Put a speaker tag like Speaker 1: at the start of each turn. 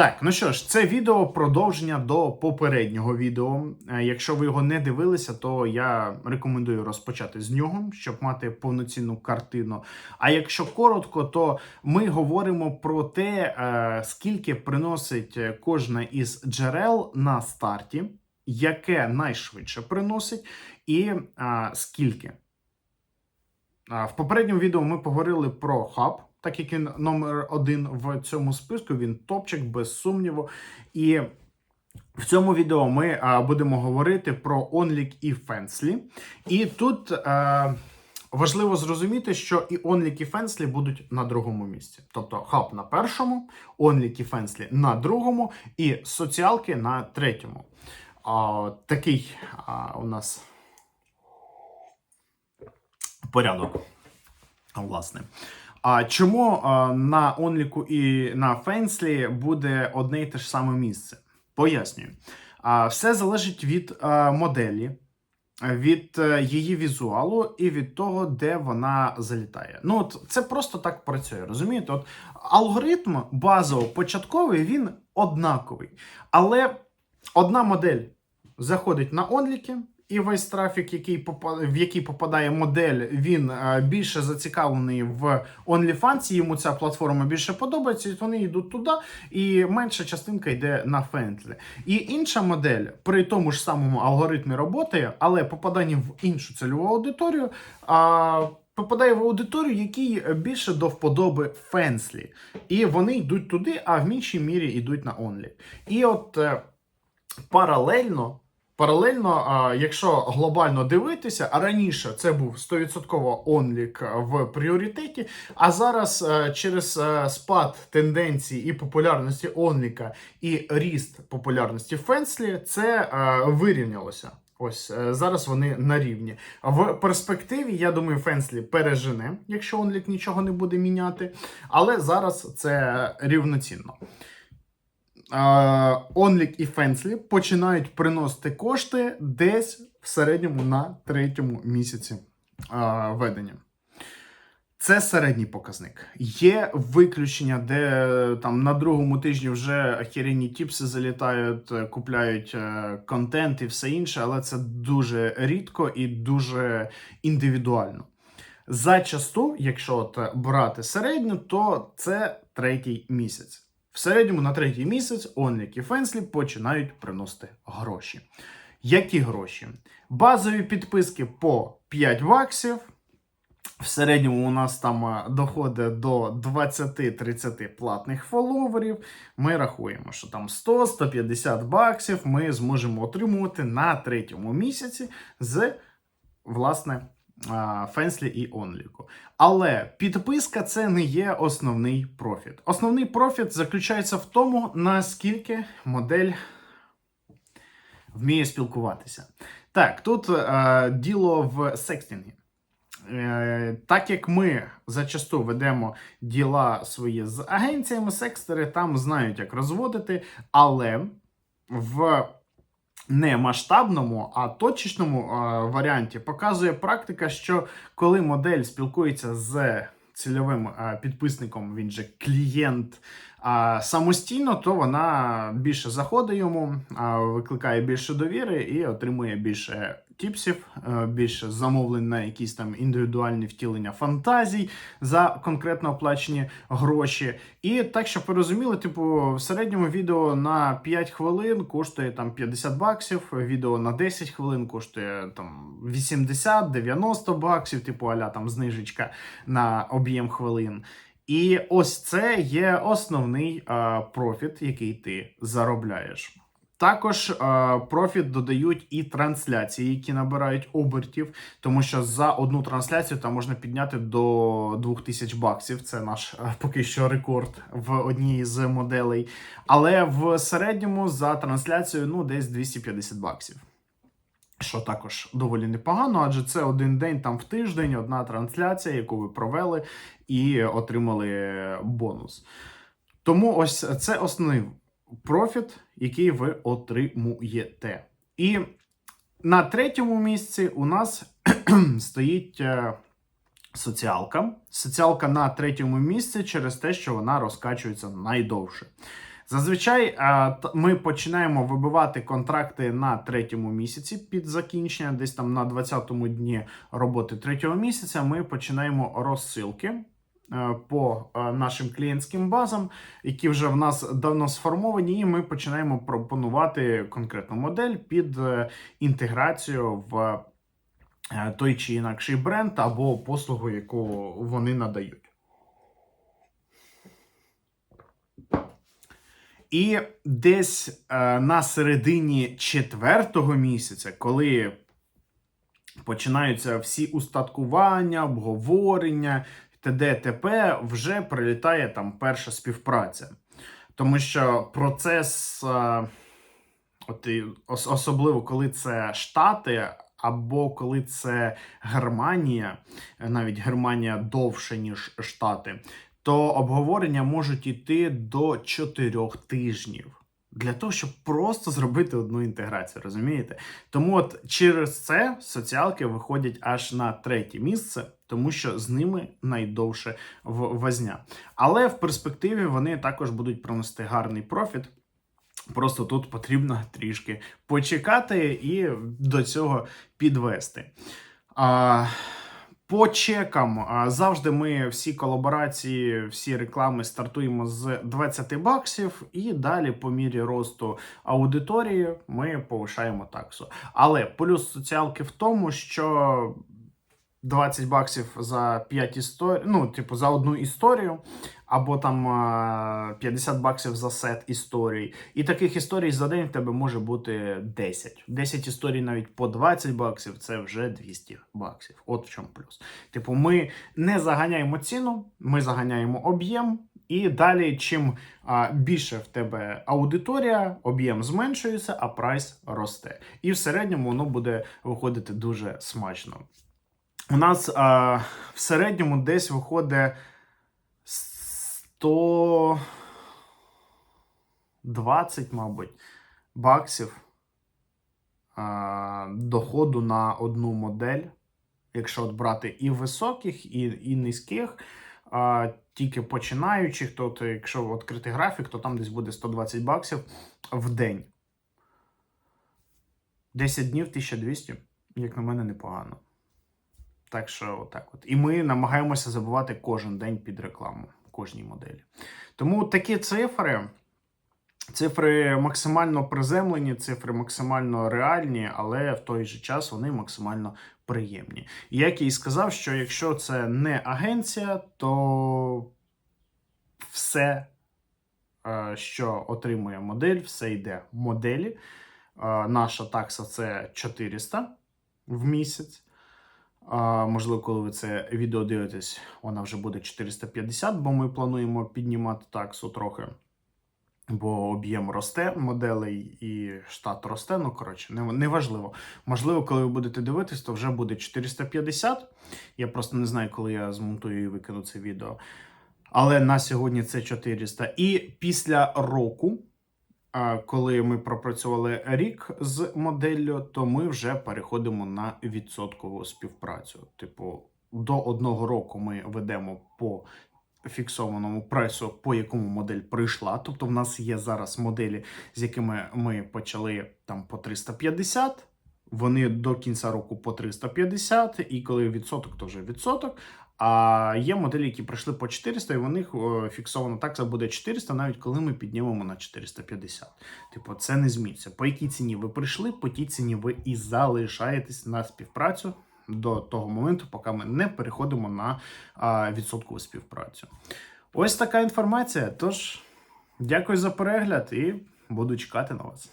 Speaker 1: Так, ну що ж, це відео продовження до попереднього відео. Е, Якщо ви його не дивилися, то я рекомендую розпочати з нього, щоб мати повноцінну картину. А якщо коротко, то ми говоримо про те, е, скільки приносить е, кожна із джерел на старті, яке найшвидше приносить, і скільки. В попередньому відео ми поговорили про хаб, так як він номер один в цьому списку, він топчик, без сумніву. І в цьому відео ми а, будемо говорити про OnLeak і Fensly. І тут а, важливо зрозуміти, що і OnLeak і Fensly будуть на другому місці. Тобто хаб на першому, OnLeak і Fensly на другому, і соціалки на третьому. А, такий а, у нас порядок. Власне. А чому на Онліку і на Фенслі буде одне і те ж саме місце? Пояснюю. А, все залежить від моделі, від е, її візуалу і від того, де вона залітає. Ну, от це просто так працює. Розумієте? От алгоритм базово початковий, він однаковий. Але одна модель заходить на онліки, і весь трафік, який в який попадає модель, він е, більше зацікавлений в OnlyFans, йому ця платформа більше подобається, і вони йдуть туди, і менша частинка йде на Фентлі. І інша модель при тому ж самому алгоритмі роботи, але попадання в іншу цільову аудиторію. А, Попадає в аудиторію, якій більше до вподоби Фенслі. І вони йдуть туди, а в меншій мірі йдуть на Only. І от е, паралельно Паралельно, якщо глобально дивитися, а раніше це був 100% онлік в пріоритеті, а зараз через спад тенденцій і популярності онліка і ріст популярності Фенслі, це вирівнялося. Ось е, зараз вони на рівні. В перспективі, я думаю, Фенслі пережене, якщо онлік нічого не буде міняти, але зараз це рівноцінно. Онлік і Фенслі починають приносити кошти десь в середньому на третьому місяці ведення. Це середній показник. Є виключення, де там на другому тижні вже охеренні тіпси залітають, е, купляють е, контент і все інше, але це дуже рідко і дуже індивідуально. Зачасту, якщо от брати середню, то це третій місяць. Середньому на третій місяць Онлік і Фенслі починають приносити гроші. Які гроші? Базові підписки по 5 баксів. В середньому у нас там е, доходить до 20-30 платних фоловерів. Ми рахуємо, що там 100-150 баксів ми зможемо отримувати на третьому місяці з власне Фенслі і Онліку. Але підписка це не є основний профіт. Основний профіт заключається в тому, наскільки модель вміє спілкуватися. Так, тут е, діло в секстингі. Е, так як ми зачасту ведемо діла свої з агенціями, секстери там знають, як розводити, але в не масштабному, а точечному е, варіанті показує практика, що коли модель спілкується з цільовим е, підписником, він же клієнт а самостійно, то вона більше заходить йому, викликає більше довіри і отримує більше тіпсів, е, більше замовлень на якісь там індивідуальні втілення фантазій за конкретно оплачені гроші. І так, щоб ви розуміли, типу, в середньому відео на 5 хвилин коштує там 50 баксів, відео на 10 хвилин коштує там 80-90 баксів, типу аля там знижечка на об'єм хвилин. І ось це є основний е, профіт, який ти заробляєш. Також е, профіт додають і трансляції, які набирають обертів, тому що за одну трансляцію там можна підняти до 2000 баксів. Це наш е, поки що рекорд в одній з моделей. Але в середньому за трансляцію ну десь 250 баксів. Що також доволі непогано, адже це один день там в тиждень, одна трансляція, яку ви провели і отримали бонус. Тому ось це основний профіт, який ви отримуєте. І на третьому місці у нас стоїть е, соціалка. Соціалка на третьому місці через те, що вона розкачується найдовше. Зазвичай е, ми починаємо вибивати контракти на третьому місяці під закінчення, десь там на 20-му дні роботи третього місяця. Ми починаємо розсилки е, по е, нашим клієнтським базам, які вже в нас давно сформовані, і ми починаємо пропонувати конкретну модель під інтеграцію в той чи інакший бренд або послугу, яку вони надають. І десь е, на середині четвертого місяця, коли починаються всі устаткування, обговорення, т.д. вже прилітає там перша співпраця. Тому що процес, е, от, особливо коли це Штати, або коли це Германія, навіть Германія довше, ніж Штати, то обговорення можуть йти до 4 тижнів. Для того, щоб просто зробити одну інтеграцію, розумієте? Тому от через це соціалки виходять аж на третє місце, тому що з ними найдовше в- возня. Але в перспективі вони також будуть приносити гарний профіт. Просто тут потрібно трішки почекати і до цього підвести. А, по чекам завжди ми всі колаборації, всі реклами стартуємо з 20 баксів, і далі, по мірі росту аудиторії, ми повишаємо таксу. Але плюс соціалки в тому, що 20 баксів за 5 історій, ну, типу, за одну історію, або там а, 50 баксів за сет історій. І таких історій за день в тебе може бути 10. 10 історій навіть по 20 баксів це вже 200 баксів. От в чому плюс. Типу, ми не заганяємо ціну, ми заганяємо об'єм. І далі, чим а, більше в тебе аудиторія, об'єм зменшується, а прайс росте. І в середньому воно буде виходити дуже смачно. У нас а, в середньому десь виходить 120, мабуть, баксів а, доходу на одну модель. Якщо от брати і високих, і, і низьких, а, тільки починаючих, то, то якщо відкрити графік, то там десь буде 120 баксів в день. 10 днів 1200, як на мене, непогано. Так що, отак от. І ми намагаємося забувати кожен день під рекламу кожній моделі. Тому такі цифри. Цифри максимально приземлені, цифри максимально реальні, але в той же час вони максимально приємні. І як я і сказав, що якщо це не агенція, то все, е, що отримує модель, все йде в моделі. Е, Наша такса це 400 в місяць. Можливо, коли ви це відео дивитесь, вона вже буде 450, бо ми плануємо піднімати таксу трохи. Бо об'єм росте моделей і штат росте. Ну, коротше, не, неважливо. Можливо, коли ви будете дивитись, то вже буде 450. Я просто не знаю, коли я змонтую і викину це відео. Але на сьогодні це 400. І після року, коли ми пропрацювали рік з моделлю, то ми вже переходимо на відсоткову співпрацю. Типу, до одного року ми ведемо по фіксованому прайсу, по якому модель прийшла. Тобто, в нас є зараз моделі, з якими ми почали там по 350. Вони до кінця року по 350, і коли відсоток, то вже відсоток. А є моделі, які пройшли по 400, і в них фіксована такса буде 400, навіть коли ми піднімемо на 450. Типу, це не зміниться. По якій ціні ви прийшли, по тій ціні ви і залишаєтесь на співпрацю до того моменту, поки ми не переходимо на відсоткову співпрацю. Ось така інформація. Тож, дякую за перегляд і буду чекати на вас.